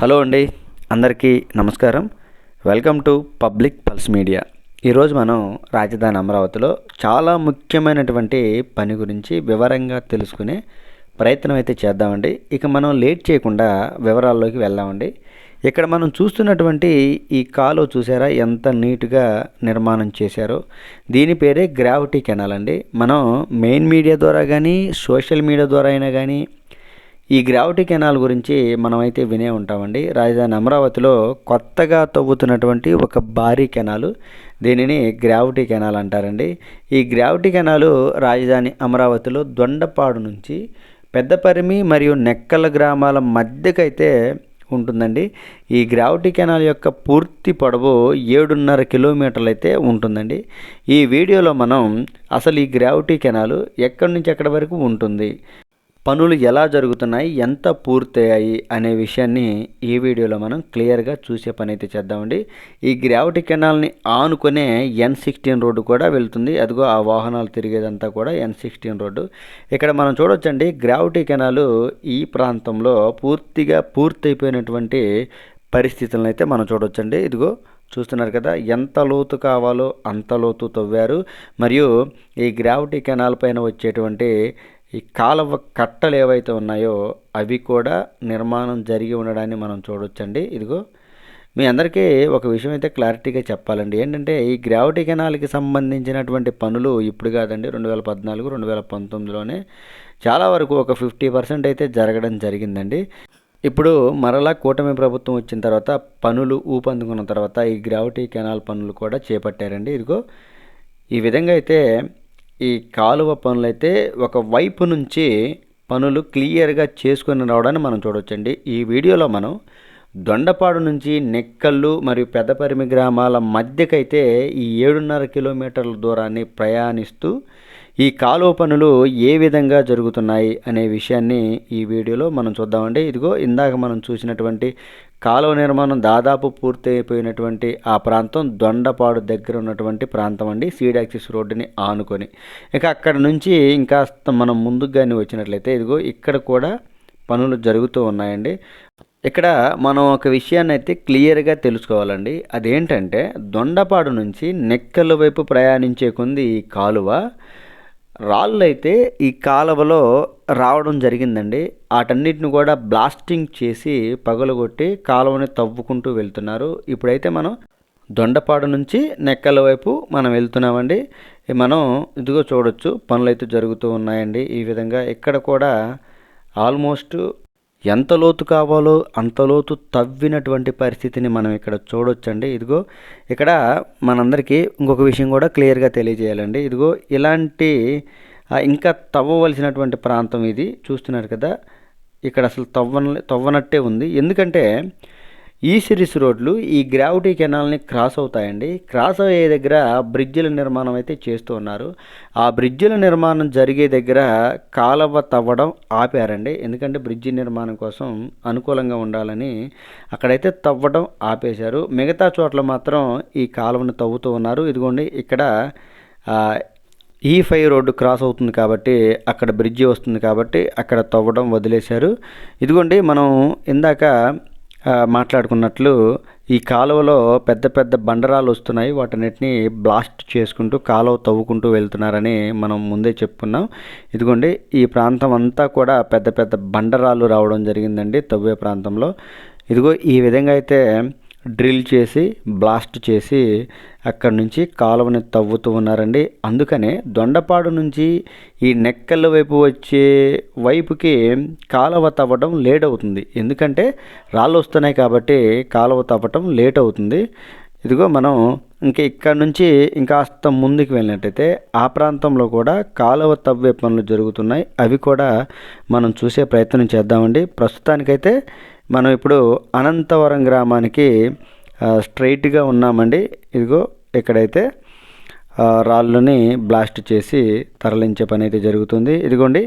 Hello అండి అందరికీ నమస్కారం. Welcome to public pulse media. ఈరోజు మనం రాజధాని అమరావతిలో చాలా ముఖ్యమైనటువంటి పని గురించి వివరంగా తెలుసుకునే ప్రయత్నం అయితే చేద్దామండి. ఇక మనం లేట్ చేయకుండా వివరాల్లోకి వెళ్దామండి. ఇక్కడ మనం చూస్తున్నటువంటి ఈ కాలువ చూసారా ఎంత నీట్గా నిర్మాణం చేశారో. దీని పేరే గ్రావిటీ కెనాల్ అండి మనం మెయిన్ మీడియా ద్వారా కానీ సోషల్ మీడియా ద్వారా అయినా కానీ ఈ గ్రావిటీ కెనాల్ గురించి మనమైతే వినే ఉంటామండి. రాజధాని అమరావతిలో కొత్తగా తవ్వుతున్నటువంటి ఒక భారీ కెనాలు దీనిని గ్రావిటీ కెనాల్ అంటారండి. ఈ గ్రావిటీ కెనాలు రాజధాని అమరావతిలో దొండపాడు నుంచి పెద్దపరిమి మరియు నెక్కల గ్రామాల మధ్యకైతే ఉంటుందండి. ఈ గ్రావిటీ కెనాల్ యొక్క పూర్తి పొడవు ఏడున్నర కిలోమీటర్లు అయితే ఉంటుందండి. ఈ వీడియోలో మనం అసలు ఈ గ్రావిటీ కెనాలు ఎక్కడి నుంచి ఎక్కడి వరకు ఉంటుంది? పనులు ఎలా జరుగుతున్నాయి ఎంత పూర్తయ్యాయి అనే విషయాన్ని ఈ వీడియోలో మనం క్లియర్గా చూసే పని అయితే చేద్దామండి. ఈ గ్రావిటీ కెనాల్ని ఆనుకునే ఎన్ సిక్స్టీన్ రోడ్డు కూడా వెళ్తుంది. అదిగో ఆ వాహనాలు తిరిగేదంతా కూడా ఎన్ సిక్స్టీన్ రోడ్డు. ఇక్కడ మనం చూడొచ్చండి గ్రావిటీ కెనాలు ఈ ప్రాంతంలో పూర్తిగా పూర్తయిపోయినటువంటి పరిస్థితులను అయితే మనం చూడొచ్చండి. ఇదిగో చూస్తున్నారు కదా ఎంత లోతు కావాలో అంత లోతు తవ్వారు. మరియు ఈ గ్రావిటీ కెనాల్ పైన వచ్చేటువంటి ఈ కాలువ కట్టలు ఏవైతే ఉన్నాయో అవి కూడా నిర్మాణం జరిగి ఉండడాన్ని మనం చూడొచ్చండి. ఇదిగో మీ అందరికీ ఒక విషయం అయితే క్లారిటీగా చెప్పాలండి. ఏంటంటే ఈ గ్రావిటీ కెనాల్కి సంబంధించినటువంటి పనులు ఇప్పుడు కాదండి రెండు వేల పద్నాలుగు రెండు వేల పంతొమ్మిదిలోనే చాలా వరకు ఒక ఫిఫ్టీ పర్సెంట్ అయితే జరగడం జరిగిందండి. ఇప్పుడు మరలా కూటమి ప్రభుత్వం వచ్చిన తర్వాత పనులు ఊపందుకున్న తర్వాత ఈ గ్రావిటీ కెనాల్ పనులు కూడా చేపట్టారండి. ఇదిగో ఈ విధంగా అయితే ఈ కాలువ పనులైతే ఒక వైపు నుంచి పనులు క్లియర్గా చేసుకుని రావడాన్ని మనం చూడవచ్చండి ఈ వీడియోలో మనం దొండపాడు నుంచి నెక్కల్లు మరియు పెద్దపరిమి గ్రామాల మధ్యకైతే ఈ ఏడున్నర కిలోమీటర్ల దూరాన్ని ప్రయాణిస్తూ ఈ కాలువ పనులు ఏ విధంగా జరుగుతున్నాయి అనే విషయాన్ని ఈ వీడియోలో మనం చూద్దామండి. ఇదిగో ఇందాక మనం చూసినటువంటి కాలువ నిర్మాణం దాదాపు పూర్తయిపోయినటువంటి ఆ ప్రాంతం దొండపాడు దగ్గర ఉన్నటువంటి ప్రాంతం అండి. సీడాక్సిస్ రోడ్డుని ఆనుకొని. ఇక అక్కడ నుంచి ఇంకా మనం ముందుకు కానీ వచ్చినట్లయితే ఇదిగో ఇక్కడ కూడా పనులు జరుగుతూ ఉన్నాయండి. ఇక్కడ మనం ఒక విషయాన్ని అయితే క్లియర్గా తెలుసుకోవాలండి. అదేంటంటే దొండపాడు నుంచి నెక్కల వైపు ప్రయాణించే కొంది ఈ కాలువ రాళ్ళు అయితే ఈ కాలువలో రావడం జరిగిందండి. వాటన్నిటిని కూడా బ్లాస్టింగ్ చేసి పగలగొట్టి కాలువని తవ్వుకుంటూ వెళ్తున్నారు. ఇప్పుడైతే మనం దొండపాడు నుంచి నెక్కల వైపు మనం వెళ్తున్నామండి. మనం ఇదిగో చూడొచ్చు పనులు అయితే జరుగుతూ ఉన్నాయండి. ఈ విధంగా ఇక్కడ కూడా ఆల్మోస్ట్ ఎంత లోతు కావాలో అంత లోతు తవ్వినటువంటి పరిస్థితిని మనం ఇక్కడ చూడొచ్చండి. ఇదిగో ఇక్కడ మనందరికీ ఇంకొక విషయం కూడా క్లియర్గా తెలియజేయాలండి. ఇదిగో ఇలాంటి ఇంకా తవ్వవలసినటువంటి ప్రాంతం ఇది. చూస్తున్నారు కదా ఇక్కడ అసలు తవ్వన తవ్వనట్టే ఉంది. ఎందుకంటే ఈ సిరీస్ రోడ్లు ఈ గ్రావిటీ కెనాల్ని క్రాస్ అవుతాయండి. క్రాస్ అయ్యే దగ్గర బ్రిడ్జిల నిర్మాణం అయితే చేస్తూ ఉన్నారు. ఆ బ్రిడ్జిల నిర్మాణం జరిగే దగ్గర కాలవ తవ్వడం ఆపారండి. ఎందుకంటే బ్రిడ్జి నిర్మాణం కోసం అనుకూలంగా ఉండాలని అక్కడైతే తవ్వడం ఆపేశారు. మిగతా చోట్ల మాత్రం ఈ కాలువను తవ్వుతూ ఉన్నారు. ఇదిగోండి ఇక్కడ ఈ ఫైవ్ రోడ్డు క్రాస్ అవుతుంది కాబట్టి అక్కడ బ్రిడ్జి వస్తుంది కాబట్టి అక్కడ తవ్వడం వదిలేశారు. ఇదిగోండి మనం ఇందాక మాట్లాడుకున్నట్లు ఈ కాలువలో పెద్ద పెద్ద బండరాలు వస్తున్నాయి. వాటన్నిటిని బ్లాస్ట్ చేసుకుంటూ కాలువ తవ్వుకుంటూ వెళ్తున్నారని మనం ముందే చెప్పుకున్నాం. ఇదిగోండి ఈ ప్రాంతం అంతా కూడా పెద్ద పెద్ద బండరాలు రావడం జరిగిందండి తవ్వే ప్రాంతంలో. ఇదిగో ఈ విధంగా అయితే డ్రిల్ చేసి బ్లాస్ట్ చేసి అక్కడి నుంచి కాలువని తవ్వుతూ ఉన్నారండి. అందుకనే దొండపాడు నుంచి ఈ నెక్కల వైపు వచ్చే వైపుకి కాలువ తవ్వడం లేట్ అవుతుంది. ఎందుకంటే రాళ్ళు వస్తున్నాయి కాబట్టి కాలువ తవ్వటం లేట్ అవుతుంది. ఇదిగో మనం ఇంకా ఇక్కడ నుంచి ఇంకాస్త ముందుకు వెళ్ళినట్టయితే ఆ ప్రాంతంలో కూడా కాలువ తవ్వే పనులు జరుగుతున్నాయి. అవి కూడా మనం చూసే ప్రయత్నం చేద్దామండి. ప్రస్తుతానికైతే మనం ఇప్పుడు అనంతవరం గ్రామానికి స్ట్రైట్గా ఉన్నామండి. ఇదిగో ఇక్కడైతే రాళ్ళని బ్లాస్ట్ చేసి తరలించే పని అయితే జరుగుతుంది. ఇదిగోండి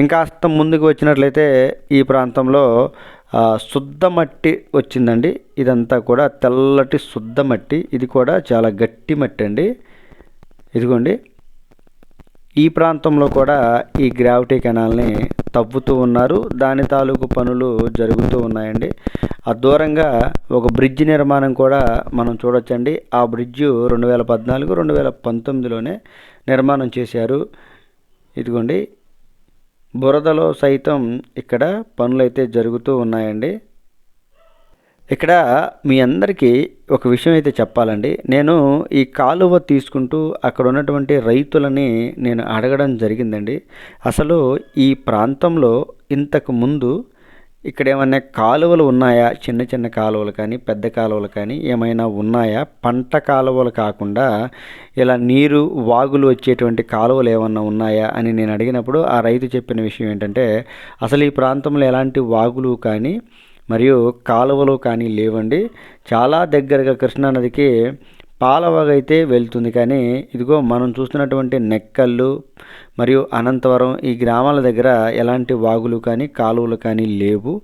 ఇంకాస్త ముందుకు వచ్చినట్లయితే ఈ ప్రాంతంలో శుద్ధ మట్టి వచ్చిందండి. ఇదంతా కూడా తెల్లటి శుద్ధ మట్టి. ఇది కూడా చాలా గట్టి మట్టి అండి ఇదిగోండి ఈ ప్రాంతంలో కూడా ఈ గ్రావిటీ కెనాల్ని తవ్వుతూ ఉన్నారు. దాని తాలూకు పనులు జరుగుతూ ఉన్నాయండి. ఆ దూరంగా ఒక బ్రిడ్జ్ నిర్మాణం కూడా మనం చూడొచ్చండి. ఆ బ్రిడ్జ్ రెండు వేల పద్నాలుగు రెండు వేల పంతొమ్మిదిలోనే నిర్మాణం చేశారు. ఇదిగోండి. బురదలో సైతం ఇక్కడ పనులైతే జరుగుతూ ఉన్నాయండి. ఇక్కడ మీ అందరికీ ఒక విషయం అయితే చెప్పాలండి. నేను ఈ కాలువ తీసుకుంటూ అక్కడ ఉన్నటువంటి రైతులని నేను అడగడం జరిగిందండి. అసలు ఈ ప్రాంతంలో ఇంతకు ముందు ఇక్కడ ఏమైనా కాలువలు ఉన్నాయా? చిన్న చిన్న కాలువలు కానీ పెద్ద కాలువలు కానీ ఏమైనా ఉన్నాయా? పంట కాలువలు కాకుండా ఇలా నీరు వాగులు వచ్చేటువంటి కాలువలు ఏమన్నా ఉన్నాయా? అని నేను అడిగినప్పుడు ఆ రైతు చెప్పిన విషయం ఏంటంటే అసలు ఈ ప్రాంతంలో ఎలాంటి వాగులు కానీ మరియు కాలువలు కానీ లేవండి. చాలా దగ్గరగా కృష్ణానదికి పాలవగైతే వెళ్తుంది. కానీ ఇదిగో మనం చూస్తున్నటువంటి నెక్కళ్ళు మరియు అనంతవరం ఈ గ్రామాల దగ్గర ఎలాంటి వాగులు కానీ కాలువలు కానీ లేవు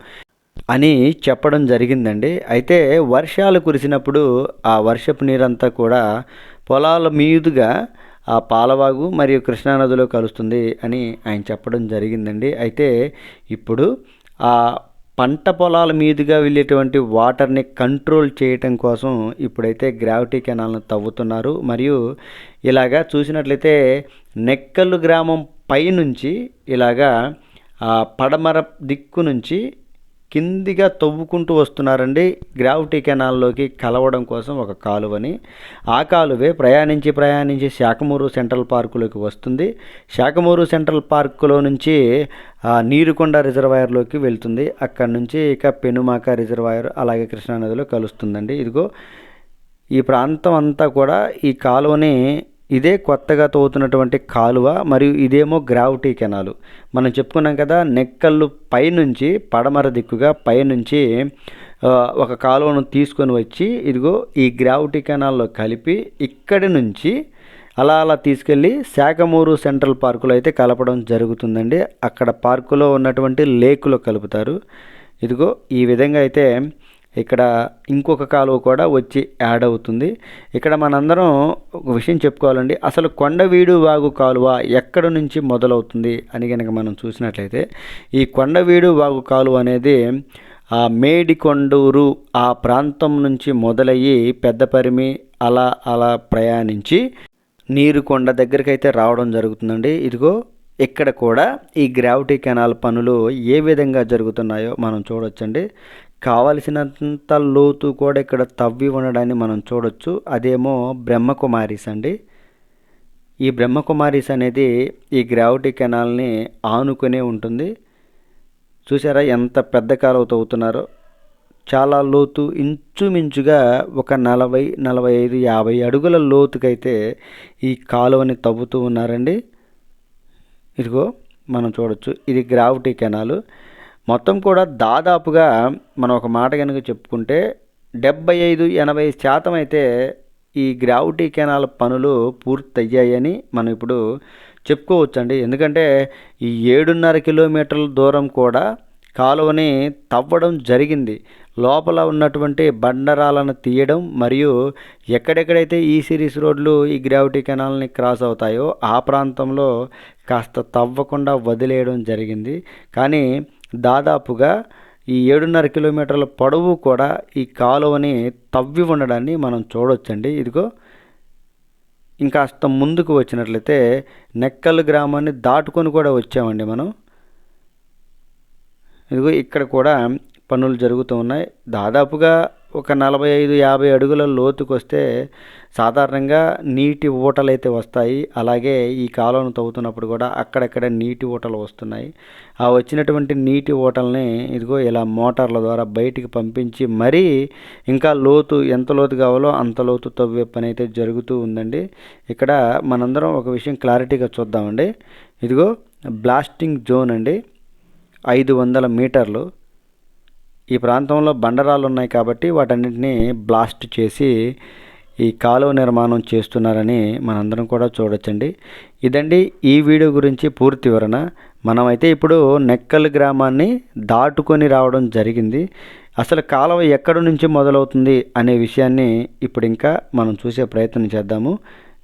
అని చెప్పడం జరిగిందండి. అయితే వర్షాలు కురిసినప్పుడు ఆ వర్షపు నీరంతా కూడా పొలాల మీదుగా ఆ పాలవాగు మరియు కృష్ణానదిలో కలుస్తుంది అని ఆయన చెప్పడం జరిగిందండి. అయితే ఇప్పుడు ఆ పంట పొలాల మీదుగా వెళ్ళేటువంటి వాటర్ని కంట్రోల్ చేయటం కోసం ఇప్పుడైతే గ్రావిటీ కెనాల్ను తవ్వుతున్నారు. మరియు ఇలాగా చూసినట్లయితే నెక్కల్లు గ్రామం పైనుంచి ఇలాగా ఆ పడమర దిక్కు నుంచి కిందిగా తవ్వుకుంటూ వస్తున్నారండి. గ్రావిటీ కెనాల్లోకి కలవడం కోసం ఒక కాలువని ఆ కాలువే ప్రయాణించి ప్రయాణించి శాఖమూరు సెంట్రల్ పార్కులోకి వస్తుంది. శాఖమూరు సెంట్రల్ పార్కులో నుంచి నీరుకొండ రిజర్వాయర్లోకి వెళ్తుంది. అక్కడ నుంచి ఇక పెనుమాక రిజర్వాయర్ అలాగే కృష్ణానదిలో కలుస్తుందండి. ఇదిగో ఈ ప్రాంతం అంతా కూడా ఈ కాలువని ఇదే కొత్తగా తోతున్నటువంటి కాలువ మరియు ఇదేమో గ్రావిటీ కెనాలు. మనం చెప్పుకున్నాం కదా నెక్కళ్ళు పైనుంచి పడమర దిక్కుగా పైనుంచి ఒక కాలువను తీసుకొని వచ్చి ఇదిగో ఈ గ్రావిటీ కెనాల్లో కలిపి ఇక్కడి నుంచి అలా అలా తీసుకెళ్ళి శాఖమూరు సెంట్రల్ పార్కులో అయితే కలపడం జరుగుతుందండి. అక్కడ పార్కులో ఉన్నటువంటి లేకులో కలుపుతారు. ఇదిగో ఈ విధంగా అయితే ఇక్కడ ఇంకొక కాలువ కూడా వచ్చి యాడ్ అవుతుంది. ఇక్కడ మనందరం ఒక విషయం చెప్పుకోవాలండి. అసలు కొండవీడు వాగు కాలువ ఎక్కడ నుంచి మొదలవుతుంది అని కనుక మనం చూసినట్లయితే ఈ కొండవీడు వాగు కాలువ అనేది ఆ మేడికొండూరు ఆ ప్రాంతం నుంచి మొదలయ్యి పెద్ద పరిమి అలా అలా ప్రయాణించి నీరు కొండ దగ్గరికి అయితే రావడం జరుగుతుందండి. ఇదిగో ఇక్కడ కూడా ఈ గ్రావిటీ కెనాల్ పనులు ఏ విధంగా జరుగుతున్నాయో మనం చూడొచ్చండి. కావలసినంత లోతు కూడా ఇక్కడ తవ్వి ఉండడాన్ని మనం చూడొచ్చు. అదేమో బ్రహ్మకుమారీస్ అండి. ఈ బ్రహ్మకుమారీస్ అనేది ఈ గ్రావిటీ కెనాల్ని ఆనుకునే ఉంటుంది. చూసారా ఎంత పెద్ద కాలువ తవ్వుతున్నారో. చాలా లోతు ఇంచుమించుగా ఒక నలభై నలభై ఐదు యాభై అడుగుల లోతుకైతే ఈ కాలువని తవ్వుతూ ఉన్నారండి. ఇదిగో మనం చూడొచ్చు. ఇది గ్రావిటీ కెనాలు. మొత్తం కూడా దాదాపుగా మనం ఒక మాట కనుక చెప్పుకుంటే డెబ్బై ఐదు ఎనభై శాతం అయితే ఈ గ్రావిటీ కెనాల్ పనులు పూర్తయ్యాయని మనం ఇప్పుడు చెప్పుకోవచ్చండి. ఎందుకంటే ఈ ఏడున్నర కిలోమీటర్ల దూరం కూడా కాలువని తవ్వడం జరిగింది. లోపల ఉన్నటువంటి బండరాలను తీయడం మరియు ఎక్కడెక్కడైతే ఈ సిరీస్ రోడ్లు ఈ గ్రావిటీ కెనాల్ని క్రాస్ అవుతాయో ఆ ప్రాంతంలో కాస్త తవ్వకుండా వదిలేయడం జరిగింది. కానీ దాదాపుగా ఈ ఏడున్నర కిలోమీటర్ల పొడవు కూడా ఈ కాలువని తవ్వి ఉండడాన్ని మనం చూడొచ్చండి. ఇదిగో ఇంకాస్త ముందుకు వచ్చినట్లయితే నెక్కల్ గ్రామాన్ని దాటుకొని కూడా వచ్చామండి మనం. ఇదిగో ఇక్కడ కూడా పనులు జరుగుతూ ఉన్నాయి. దాదాపుగా ఒక నలభై ఐదు యాభై అడుగుల లోతుకు వస్తే సాధారణంగా నీటి ఊటలు అయితే వస్తాయి. అలాగే ఈ కాలువను తవ్వుతున్నప్పుడు కూడా అక్కడక్కడ నీటి ఊటలు వస్తున్నాయి. ఆ వచ్చినటువంటి నీటి ఊటల్ని ఇదిగో ఇలా మోటార్ల ద్వారా బయటికి పంపించి మరీ ఇంకా లోతు ఎంత లోతు కావాలో అంత లోతు తవ్వే పని అయితే జరుగుతూ ఉందండి. ఇక్కడ మనందరం ఒక విషయం క్లారిటీగా చూద్దామండి. ఇదిగో బ్లాస్టింగ్ జోన్ అండి. ఐదు వందల మీటర్లు. ఈ ప్రాంతంలో బండరాళ్ళు ఉన్నాయి కాబట్టి వాటన్నింటినీ బ్లాస్ట్ చేసి ఈ కాలువ నిర్మాణం చేస్తున్నారని మనందరం కూడా చూడొచ్చండి. ఇదండి ఈ వీడియో గురించి పూర్తి వివరణ. మనమైతే ఇప్పుడు నెక్కల్ గ్రామాన్ని దాటుకొని రావడం జరిగింది. అసలు కాలువ ఎక్కడి నుంచి మొదలవుతుంది అనే విషయాన్ని ఇప్పుడు ఇంకా మనం చూసే ప్రయత్నం చేద్దాము.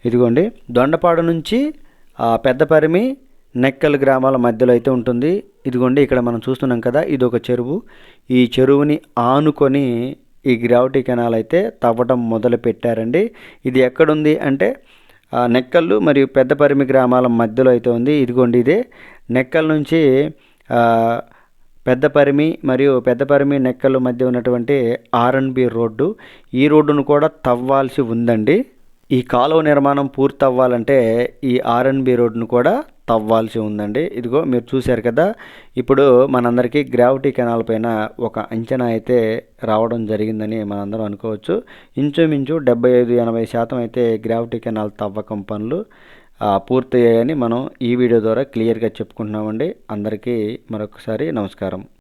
ఇదిగోండి దొండపాడు నుంచి పెద్ద పరిమి నెక్కల్ గ్రామాల మధ్యలో అయితే ఉంటుంది. ఇదిగోండి ఇక్కడ మనం చూస్తున్నాం కదా ఇది ఒక చెరువు. ఈ చెరువుని ఆనుకొని ఈ గ్రావిటీ కెనాల్ అయితే తవ్వటం మొదలు పెట్టారండి. ఇది ఎక్కడుంది అంటే నెక్కల్లు మరియు పెద్దపరిమి గ్రామాల మధ్యలో అయితే ఉంది. ఇదిగోండి ఇదే నెక్కల్ నుంచి పెద్ద పెద్దపరిమి మరియు పెద్దపరిమి నెక్కల మధ్య ఉన్నటువంటి ఆర్ఎన్బి రోడ్డు. ఈ రోడ్డును కూడా తవ్వాల్సి ఉందండి. ఈ కాలువ నిర్మాణం పూర్తి అవ్వాలంటే ఈ ఆర్ఎన్బి రోడ్ను కూడా తవ్వాల్సి ఉందండి. ఇదిగో మీరు చూశారు కదా ఇప్పుడు మనందరికీ గ్రావిటీ కెనాల్ పైన ఒక అంచనా అయితే రావడం జరిగిందని మనందరం అనుకోవచ్చు. ఇంచుమించు డెబ్బై ఐదు ఎనభై శాతం అయితే గ్రావిటీ కెనాల్ తవ్వకం పనులు పూర్తయ్యాయని మనం ఈ వీడియో ద్వారా క్లియర్గా చెప్పుకుంటున్నామండి. అందరికీ మరొకసారి నమస్కారం.